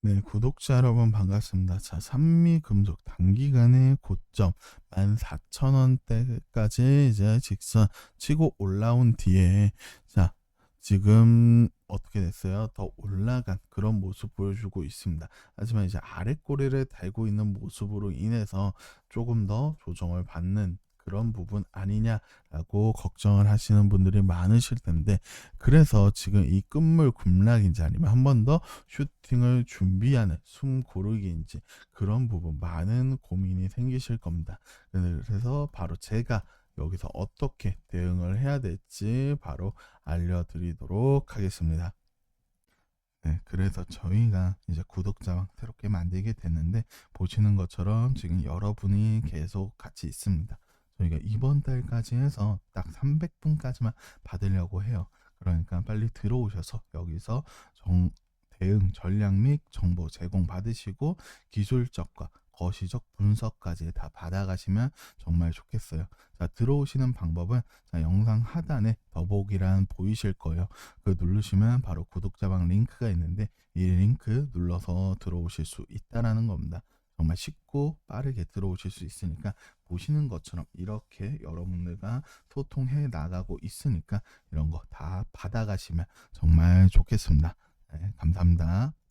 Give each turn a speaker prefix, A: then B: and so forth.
A: 네, 구독자 여러분 반갑습니다. 자, 산미금속 단기간의 고점 14,000원대까지 이제 직선 치고 올라온 뒤에 자, 지금 어떻게 됐어요? 더 올라간 그런 모습 보여주고 있습니다. 하지만 이제 아랫꼬리를 달고 있는 모습으로 인해서 조금 더 조정을 받는 그런 부분 아니냐라고 걱정을 하시는 분들이 많으실 텐데 그래서 지금 이 끝물 급락인지 아니면 한 번 더 슈팅을 준비하는 숨 고르기인지 그런 부분 많은 고민이 생기실 겁니다. 그래서 바로 제가 여기서 어떻게 대응을 해야 될지 바로 알려드리도록 하겠습니다. 네, 그래서 저희가 이제 구독자방 새롭게 만들게 됐는데 보시는 것처럼 지금 여러분이 계속 같이 있습니다. 저희가 이번 달까지 해서 딱 300분까지만 받으려고 해요. 그러니까 빨리 들어오셔서 여기서 정, 대응 전략 및 정보 제공 받으시고 기술적과 거시적 분석까지 다 받아가시면 정말 좋겠어요. 자, 들어오시는 방법은 자, 영상 하단에 더보기란 보이실 거예요. 그 누르시면 바로 구독자방 링크가 있는데 이 링크 눌러서 들어오실 수 있다라는 겁니다. 정말 쉽고 빠르게 들어오실 수 있으니까 보시는 것처럼 이렇게 여러분들과 소통해 나가고 있으니까 이런 거 다 받아가시면 정말 좋겠습니다. 네, 감사합니다.